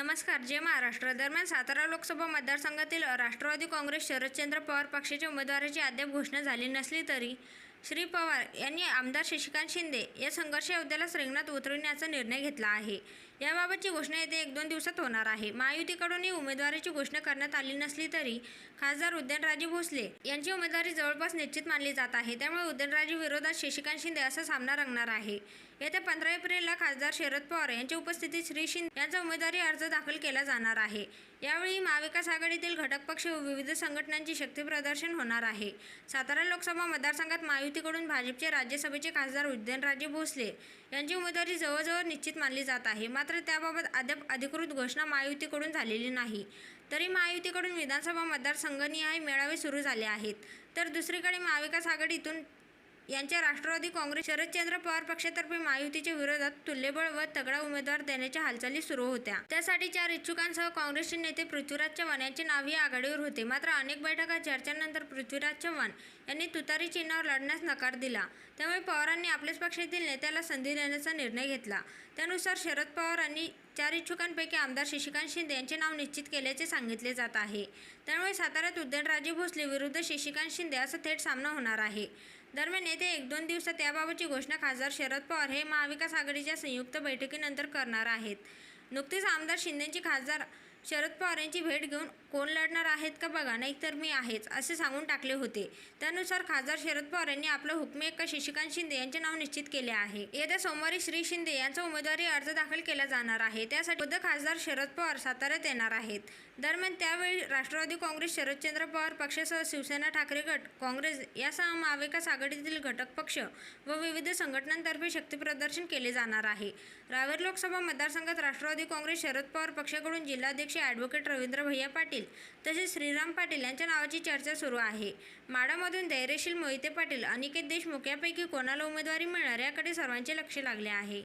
नमस्कार जय महाराष्ट्र. दरम्यान सातारा लोकसभा मतदारसंघातील राष्ट्रवादी काँग्रेस शरदचंद्र पवार पक्षाच्या उमेदवाराची अद्याप घोषणा झाली नसली तरी श्री पवार यांनी आमदार शशिकांत शिंदे या संघर्ष योद्ध्याला रिंगणात उतरविण्याचा निर्णय घेतला आहे. याबाबतची घोषणा येत्या एक दोन दिवसात होणार आहे. महायुतीकडूनही उमेदवाराची घोषणा करण्यात आली नसली तरी खासदार उदयनराजे भोसले यांची उमेदवारी जवळपास निश्चित मानली जात आहे. त्यामुळे उदयनराजे विरोधात शशिकांत शिंदे असा सामना रंगणार आहे. येत्या पंधरा एप्रिलला खासदार शरद पवार यांच्या उपस्थितीत श्री शिंदे यांचा उमेदवारी अर्ज दाखल केला जाणार आहे. यावेळी महाविकास आघाडीतील घटक पक्ष व विविध संघटनांची शक्तीप्रदर्शन होणार आहे. सातारा लोकसभा मतदारसंघात महायुतीकडून भाजपचे राज्यसभेचे खासदार उदयनराजे भोसले यांची उमेदवारी जवळजवळ निश्चित मानली जात आहे. मात्र त्याबाबत अद्याप अधिकृत घोषणा महायुतीकडून झालेली नाही. तरी महायुतीकडून विधानसभा मतदारसंघनिहाय मेळावे सुरू झाले आहेत. तर दुसरीकडे महाविकास आघाडीतून यांच्या राष्ट्रवादी काँग्रेस शरदचंद्र पवार पक्षातर्फे महायुतीच्या विरोधात तुल्यबळ व तगडा उमेदवार देण्याच्या हालचाली सुरू होत्या. त्यासाठी चार इच्छुकांसह काँग्रेसचे नेते पृथ्वीराज चव्हाण यांचे नाव या आघाडीवर होते. मात्र अनेक बैठका चर्चांनंतर पृथ्वीराज चव्हाण यांनी तुतारी चिन्हावर लढण्यास नकार दिला. त्यामुळे पवारांनी आपल्याच पक्षातील नेत्याला संधी देण्याचा निर्णय घेतला. त्यानुसार शरद पवारांनी चार इच्छुकांपैकी आमदार शशिकांत शिंदे यांचे नाव निश्चित केल्याचे सांगितले जात आहे. त्यामुळे साताऱ्यात उदयनराजे भोसले विरुद्ध शशिकांत शिंदे असा थेट सामना होणार आहे. दरम्यान येत्या एक दोन दिवसात याबाबतची घोषणा खासदार शरद पवार हे महाविकास आघाडीच्या संयुक्त बैठकीनंतर करणार आहेत. नुकतीच आमदार शिंदेंची खासदार शरद पवार यांची भेट घेऊन कोण लढणार आहेत का बघा नाहीतर मी आहेच असे सांगून टाकले होते. त्यानुसार खासदार शरद पवार यांनी आपलं हुकमे एका शशिकांत शिंदे यांचे नाव निश्चित केले आहे. येत्या सोमवारी श्री शिंदे यांचा उमेदवारी अर्ज दाखल केला जाणार आहे. त्यासाठी खुद्द खासदार शरद पवार साताऱ्यात येणार आहेत. दरम्यान त्यावेळी राष्ट्रवादी काँग्रेस शरदचंद्र पवार पक्षासह शिवसेना ठाकरे गट काँग्रेस यासह महाविकास आघाडीतील घटक पक्ष व विविध संघटनांतर्फे शक्तीप्रदर्शन केले जाणार आहे. रावेर लोकसभा मतदारसंघात राष्ट्रवादी काँग्रेस शरद पवार पक्षाकडून जिल्हाध्यक्ष ॲडव्होकेट रवींद्र भैया पाटील तसेच श्रीराम पाटील यांच्या नावाची चर्चा सुरू आहे. माडामधून धैर्यशील मोहिते पाटील अनिकेत देशमुख यापैकी कोणाला उमेदवारी मिळणार याकडे सर्वांचे लक्ष लागले आहे.